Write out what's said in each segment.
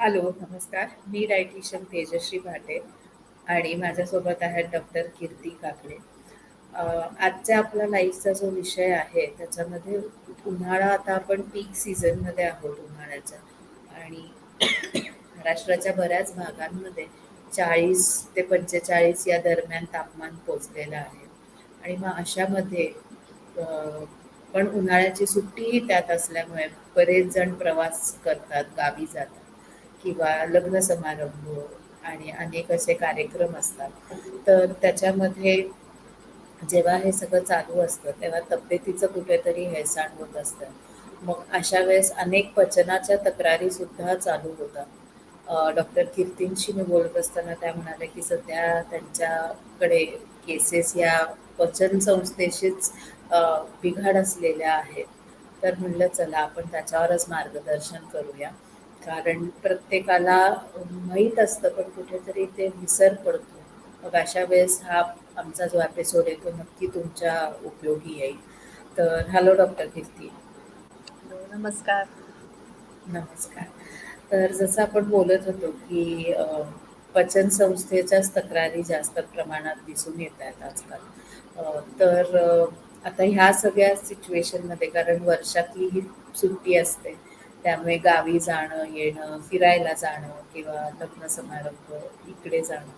Hello नमस्कार. मी dietitian Tejashri Bhate आणि माझ्यासोबत आहेत डॉक्टर कीर्ती काकडे. आजचा आजच्या आपला लाईफचा जो विषय आहे त्याच्यामध्ये उन्हाळा आता आपण पीक सीझनमध्ये आहोत उन्हाळ्याचा. आणि महाराष्ट्राच्या बऱ्याच भागांमध्ये चाळीस ते पंचेचाळीस या दरम्यान तापमान पोचलेलं आहे. आणि मग अशामध्ये पण उन्हाळ्याची सुट्टीही त्यात असल्यामुळे बरेच जण प्रवास करतात गावी जातात. किंवा लग्न समारंभ आणि अनेक असे कार्यक्रम असतात. तर त्याच्यामध्ये जेव्हा हे सगळं चालू असतं तेव्हा तब्येतीचं कुठेतरी हेळसाण होत असतं. मग अशा वेळेस अनेक पचनाच्या तक्रारी सुद्धा चालू होतात. डॉक्टर कीर्तींशी मी बोलत असताना त्या म्हणाल्या की सध्या त्यांच्याकडे केसेस या पचन संस्थेशीच बिघाड असलेल्या आहेत. तर म्हणलं चला आपण त्याच्यावरच मार्गदर्शन करूया. कारण प्रत्येकाला माहीत असतं पण कुठेतरी ते विसर पडतो. मग अशा वेळेस हा आमचा जो एपिसोड आहे तो नक्की तुमच्या उपयोगी येईल. तर हॅलो डॉक्टर कीर्ती नमस्कार. नमस्कार. तर जसं आपण बोलत होतो की पचन संस्थेच्याच तक्रारी जास्त प्रमाणात दिसून येत आहेत आजकाल तर आता ह्या सगळ्या सिच्युएशनमध्ये कारण वर्षातली ही सुट्टी असते त्यामुळे गावी जाणं येणं फिरायला जाणं किंवा लग्न समारंभ इकडे जाणं.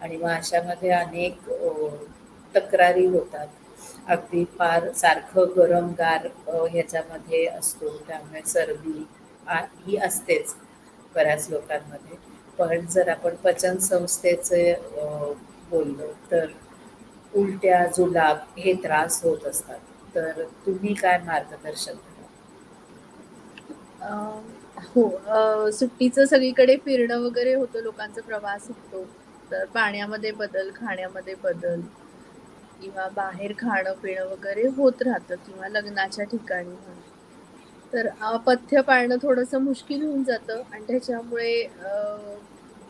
आणि मग अशामध्ये अनेक तक्रारी होतात. अगदी फार सारखं गरम गार ह्याच्यामध्ये असतो. त्यामुळे सर्दी ही असतेच बऱ्याच लोकांमध्ये. पण जर आपण पचन संस्थेचे बोललो तर उलट्या जुलाब हे त्रास होत असतात. तर तुम्ही काय मार्गदर्शन हो सुट्टीचं सगळीकडे फिरणं वगैरे होतं लोकांचा प्रवास होतो. तर पाण्यामध्ये बदल खाण्यामध्ये बदल किंवा बाहेर खाणं पिणं वगैरे होत राहतं किंवा लग्नाच्या ठिकाणी तर पथ्य पाळणं थोडंसं मुश्किल होऊन जातं आणि त्याच्यामुळे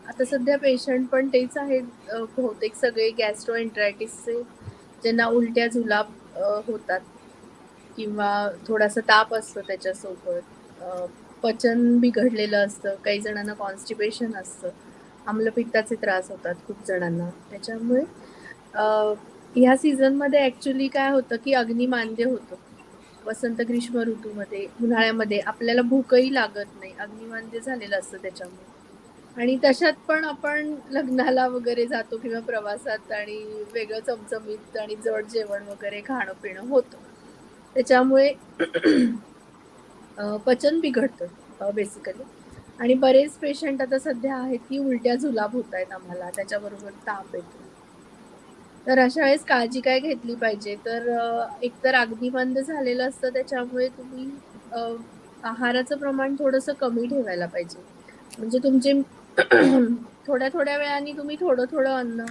आता सध्या पेशंट पण तेच आहेत बहुतेक सगळे गॅस्ट्रोएंटरायटिसचे ज्यांना उलट्या जुलाब होतात. किंवा थोडासा ताप असतो त्याच्यासोबत. पचन बिघडलेलं असतं काही जणांना कॉन्स्टिपेशन असतं. आम्लपित्ताचे त्रास होतात खूप जणांना. त्याच्यामुळे ह्या सीझनमध्ये ॲक्च्युली काय होतं की अग्निमांद्य होतं. वसंत ग्रीष्म ऋतूमध्ये उन्हाळ्यामध्ये आपल्याला भूकही लागत नाही. अग्निमांद्य झालेलं असतं त्याच्यामुळे. आणि तशात पण आपण लग्नाला वगैरे जातो किंवा प्रवासात आणि वेगळं चमचमीत आणि जड जेवण वगैरे खाणं पिणं होतं. त्याच्यामुळे पचन बिघडतं बेसिकली आणि बरेच पेशंट आता सध्या आहेत की उलट्या जुलाब होत आहेत आम्हाला त्याच्याबरोबर ताप येतो. तर अशा वेळेस काळजी काय घेतली पाहिजे? तर एक एकतर अग्निबंध झालेलं असतं त्याच्यामुळे तुम्ही आहाराचं प्रमाण थोडंसं कमी ठेवायला पाहिजे. म्हणजे तुमचे थोड्या थोड्या वेळाने तुम्ही थोडं थोडं अन्न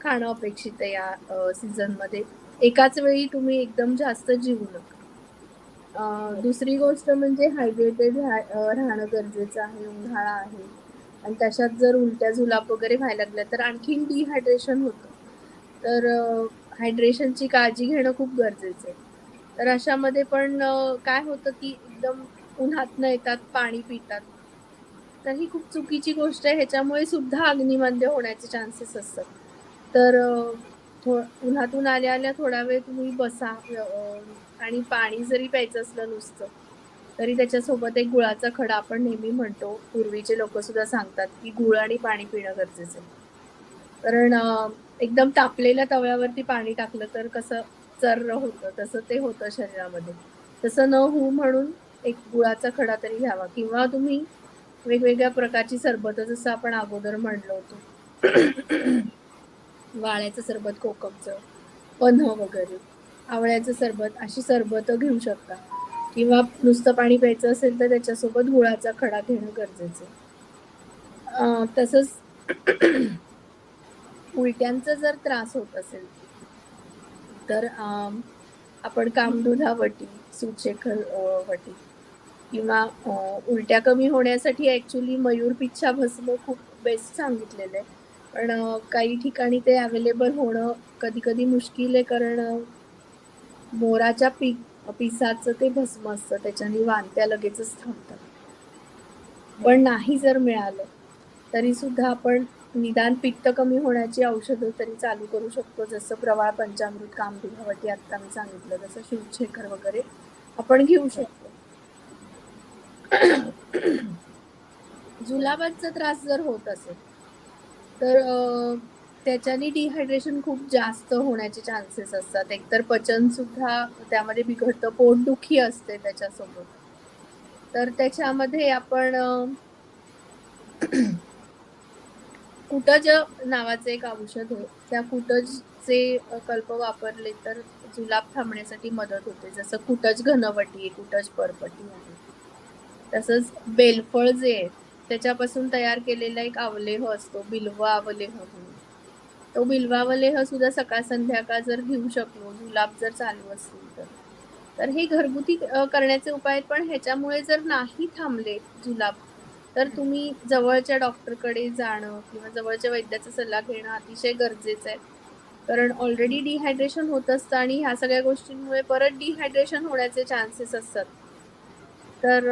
खाणं अपेक्षित आहे या सीझनमध्ये एकाच वेळी तुम्ही एकदम जास्त जीवू नका. दुसरी गोष्ट म्हणजे हायड्रेटेड राहा राहणं गरजेचं आहे. उन्हाळा आहे आणि त्याच्यात जर उलट्या झुलाप वगैरे व्हायला लागल्या, तर आणखीन डिहायड्रेशन होतं. तर हायड्रेशनची काळजी घेणं खूप गरजेचं आहे. तर अशामध्ये पण काय होतं, की एकदम उन्हातनं येतात, पाणी पितात. तर ही खूप चुकीची गोष्ट आहे. ह्याच्यामुळे सुद्धा अग्निमंद्य होण्याचे चान्सेस असतात. तर थो उन्हातून आल्या-आल्या थोडा वेळ तुम्ही बसा आणि पाणी जरी प्यायचं असलं नुसतं, तरी त्याच्यासोबत एक गुळाचा खडा आपण नेहमी म्हणतो. पूर्वीचे लोक सुद्धा सांगतात, की गुळ आणि पाणी पिणं गरजेचं आहे. कारण एकदम तापलेल्या तव्यावरती पाणी टाकलं तर कसं चर्र होतं, तसं ते होतं शरीरामध्ये. तसं न होऊ म्हणून एक गुळाचा खडा तरी घ्यावा किंवा तुम्ही वेगवेगळ्या प्रकारची सरबतं जसं आपण अगोदर म्हणलो होतो. वाळ्याचं सरबत कोकमचं, पन्ह वगैरे, आवळ्याचं सरबत अशी सरबतं घेऊ शकता. किंवा नुसतं पाणी प्यायचं असेल तर त्याच्यासोबत गुळाचा खडा घेणं गरजेचं. तसंच उलट्यांचा जर त्रास होत असेल, तर आपण कामदुधावटी, वटी अ, वटी किंवा उलट्या कमी होण्यासाठी ऍक्च्युअली मयूर पिच्छा भस्म खूप बेस्ट सांगितलेलं आहे. पण काही ठिकाणी ते अवेलेबल होणं कधी-कधी मुश्किल आहे कारण मोराच्या पी पिसाचं ते भस्म असतं त्याच्याने वांत्या लगेचच थांबतात. पण नाही जर मिळालं तरी सुद्धा आपण निदान पित्त कमी होण्याची औषधं तरी चालू करू शकतो जसं प्रवाळ पंचामृत कामधुरावटी आत्ता मी सांगितलं तसं शिवशेखर वगैरे आपण घेऊ शकतो जुलाबाचा त्रास जर होत असेल तर त्याच्यानी त्याच्याने डिहायड्रेशन खूप जास्त होण्याचे चान्सेस असतात. एकतर पचन सुद्धा त्यामध्ये बिघडतं पोटदुखी असते त्याच्यासोबत. तर त्याच्यामध्ये आपण कुटज नावाचे एक औषध आहे त्या कुटजचे कल्प वापरले तर जुलाब थांबण्यासाठी मदत होते. जसं कुटज घनवटी आहे कुटज परपटी आहे. तसंच बेलफळ जे आहे त्याच्यापासून तयार केलेला एक अवलेह असतो बिल्वा अवलेह म्हणून. तो बिल्वावलेह सुद्धा सकाळ संध्याकाळ जर घेऊ शकलो जुलाब जर चालू असतील तर. तर हे घरगुती करण्याचे उपाय आहेत पण ह्याच्यामुळे जर नाही थांबले जुलाब तर तुम्ही जवळच्या डॉक्टरकडे जाणं किंवा जवळच्या वैद्याचा सल्ला घेणं अतिशय गरजेचं आहे. कारण ऑलरेडी डिहायड्रेशन होत असतं आणि ह्या सगळ्या गोष्टींमुळे परत डिहायड्रेशन होण्याचे चान्सेस असतात. तर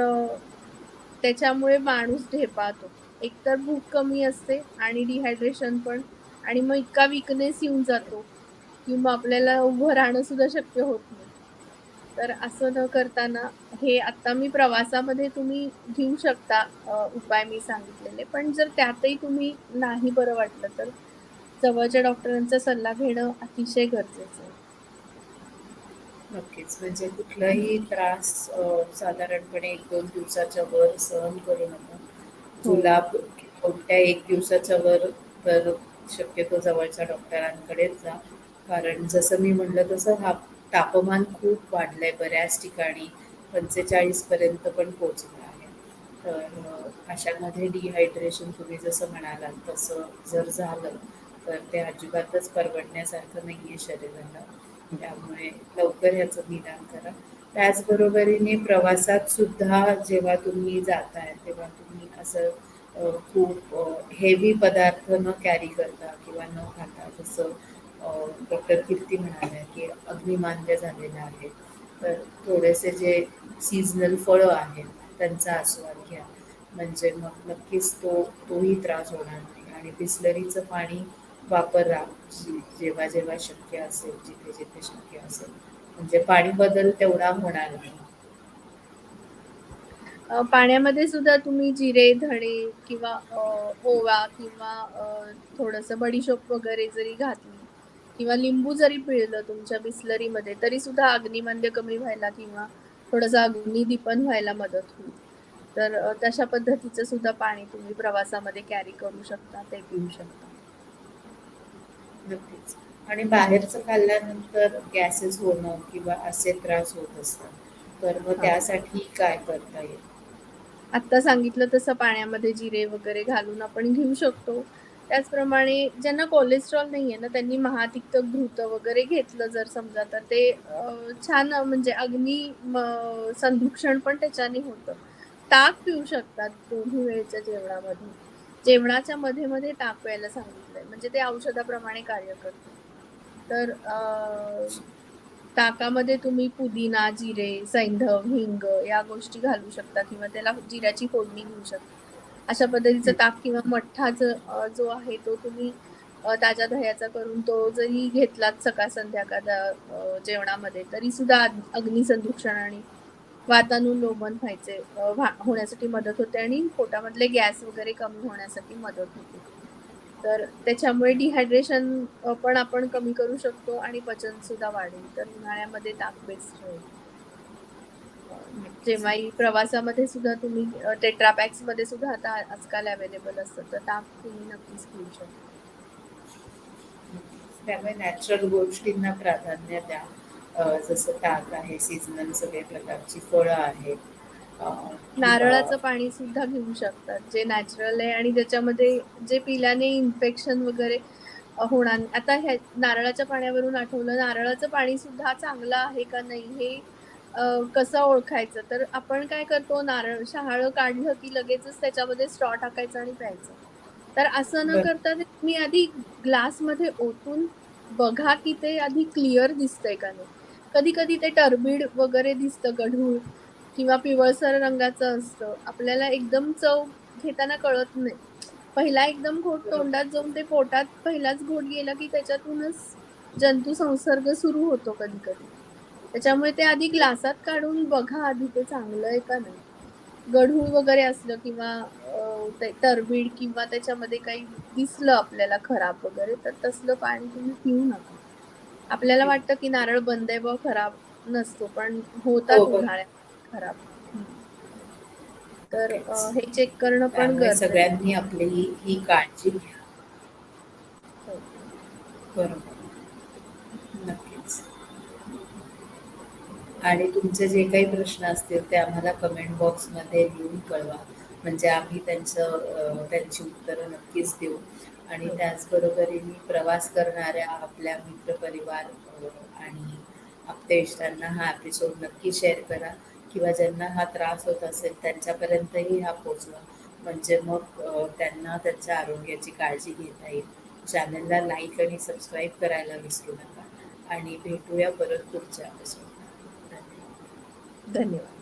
त्याच्यामुळे माणूस ढेपाळतो. एकतर भूक कमी असते आणि डिहायड्रेशन पण. आणि मग इतका विकनेस येऊन जातो की मग आपल्याला उभं राहणं सुद्धा शक्य होत नाही. तर असं न करताना हे आत्ता मी प्रवासामध्ये तुम्ही घेऊ शकता उपाय मी सांगितलेले. पण जर त्यातही तुम्ही नाही बरं वाटलं तर जवळच्या डॉक्टरांचा सल्ला घेणं अतिशय गरजेचं आहे. नक्कीच. म्हणजे कुठलाही त्रास साधारणपणे एक दोन दिवसाच्या वर सहन करू नका. जुलाब कोणत्या एक दिवसाच्या वर तर शक्यतो जवळच्या डॉक्टरांकडेच जा. कारण जसं मी म्हणलं तसं हा तापमान खूप वाढलंय बऱ्याच ठिकाणी. पंचेचाळीस पर्यंत पण पोचलं आहे. तर अशामध्ये डिहायड्रेशन तुम्ही जसं म्हणालात तसं जर झालं तर ते अजिबातच परवडण्यासारखं नाही आहे शरीराला. त्यामुळे लवकर ह्याचं निदान करा. त्याचबरोबरीने प्रवासात सुद्धा जेव्हा तुम्ही जाताय तेव्हा तुम्ही असं खूप हेवी पदार्थ न कॅरी करता किंवा न खाता जसं डॉक्टर कीर्ती म्हणाल्या की अग्निमान्य झालेलं आहे तर थोडेसे जे सीझनल फळं आहेत त्यांचा आस्वाद घ्या. म्हणजे मग नक्कीच तो तोही त्रास होणार नाही. आणि बिस्लरीचं पाणी वापरा. जेव्हा जेव्हा शक्य असेल जिथे जिथे शक्य असेल. म्हणजे पाणी बदल तेवढा होणार नाही पाण्यामध्ये सुद्धा तुम्ही जिरे धणे किंवा ओवा किंवा थोडस बडीशोप वगैरे जरी घातली किंवा लिंबू जरी पिळलं तुमच्या बिस्लरीमध्ये तरी सुद्धा अग्निमंद्य कमी व्हायला किंवा थोडंसं अग्निदीपन व्हायला मदत होईल. तर तशा पद्धतीचं सुद्धा पाणी तुम्ही प्रवासामध्ये कॅरी करू शकता ते पिऊ शकता. नक्कीच. आणि बाहेरचं खाल्ल्यानंतर गॅसेस होणं किंवा असे त्रास होत असतात. तर मग. त्यासाठी काय करता येईल? आत्ता सांगितलं तसं पाण्यामध्ये जिरे वगैरे घालून आपण घेऊ शकतो. त्याचप्रमाणे ज्यांना कोलेस्ट्रॉल नाही आहे ना त्यांनी महातिक्त घृत वगैरे घेतलं जर समजा तर ते छान म्हणजे अग्नी संदूषण पण त्याच्याने होतं. ताक पिऊ शकतात दोन्ही वेळच्या जेवणामध्ये जेवणाच्या मध्ये मध्ये ताक प्यायला सांगितलंय. म्हणजे ते औषधाप्रमाणे कार्य करतं. तर ताकामध्ये तुम्ही पुदिना जिरे सैंधव हिंग या गोष्टी घालू शकता किंवा त्याला जिऱ्याची फोडणी घेऊ शकता. अशा पद्धतीचं ताक किंवा मठ्ठा ज- आहे तो तुम्ही ताज्या दह्याचा करून तो जरी घेतलात सकाळ संध्याकाळ जेवणामध्ये तरी सुद्धा अग- अग्निसंदूषण आणि वातानुलोमन व्हायचे होण्यासाठी मदत होते आणि पोटामधले गॅस वगैरे कमी होण्यासाठी मदत होते. तर त्याच्यामुळे डिहायड्रेशन पण आपण कमी करू शकतो आणि पचन सुद्धा वाढेल. तर उन्हाळ्यामध्ये ताक बेस्ट राहील. जेव्हाही प्रवासामध्ये सुद्धा तुम्ही टेट्रापॅक्समध्ये सुद्धा आता आजकाल अवेलेबल असतं तर ताक तुम्ही नक्कीच घेऊ शकता. त्यामुळे नॅचरल गोष्टींना प्राधान्य द्या. जसं ताक आहे सीझनल सगळे प्रकारची फळं आहेत. नारळाचं पाणी सुद्धा घेऊ शकतात जे नॅचरल आहे आणि त्याच्यामध्ये जे पिल्याने इन्फेक्शन वगैरे होणार आता ह्या नारळाच्या पाण्यावरून आठवलं नारळाचं पाणी सुद्धा चांगलं आहे का नाही हे कसं ओळखायचं? तर आपण काय करतो नारळ शहाळं काढलं की लगेचच त्याच्यामध्ये स्ट्रॉ टाकायचं आणि प्यायचं. तर असं न. करता तुम्ही आधी ग्लासमध्ये ओतून बघा की ते आधी क्लिअर दिसतंय का नाही. कधी कधी ते टरबीड वगैरे दिसतं गढूळ किंवा पिवळसर रंगाचं असतं. आपल्याला एकदम चव घेताना कळत नाही. पहिला एकदम घोट तोंडात जाऊन ते पोटात पहिलाच घोट गेला की त्याच्यातूनच जंतू संसर्ग सुरू होतो कधी कधी त्याच्यामुळे ते आधी ग्लासात काढून बघा आधी ते चांगलं आहे का नाही. गढूळ वगैरे असलं किंवा अं, ते किंवा त्याच्यामध्ये काही दिसलं आपल्याला खराब वगैरे तर तसलं पाणी तुम्ही पिऊ नका. आपल्याला वाटतं की नारळ बंद आहे बा खराब नसतो पण होतात हो, हो. उन्हाळ्यात खराब. तर तेच. हे चेक करणं पण त्यामुळे गरजेचं आहे. सगळ्यांनी आपली ही ही काळजी घ्या हो. बरोबर नक्कीच आणि तुमचे जे काही प्रश्न असतील ते आम्हाला कमेंट बॉक्समध्ये लिहून कळवा म्हणजे आम्ही त्यांचं अं, त्यांची उत्तरं नक्कीच देऊ आणि त्याचबरोबरीने प्रवास करणाऱ्या आपल्या मित्रपरिवार आणि आणि आपतेष्टांना हा एपिसोड नक्की शेअर करा. किंवा ज्यांना हा त्रास होत असेल त्यांच्यापर्यंतही हा पोचवा म्हणजे मग त्यांना त्यांच्या आरोग्याची काळजी घेता येईल. चॅनलला लाईक आणि सबस्क्राईब करायला विसरू नका. आणि भेटूया परत पुढच्या एपिसोड धन्यवाद. धन्यवाद.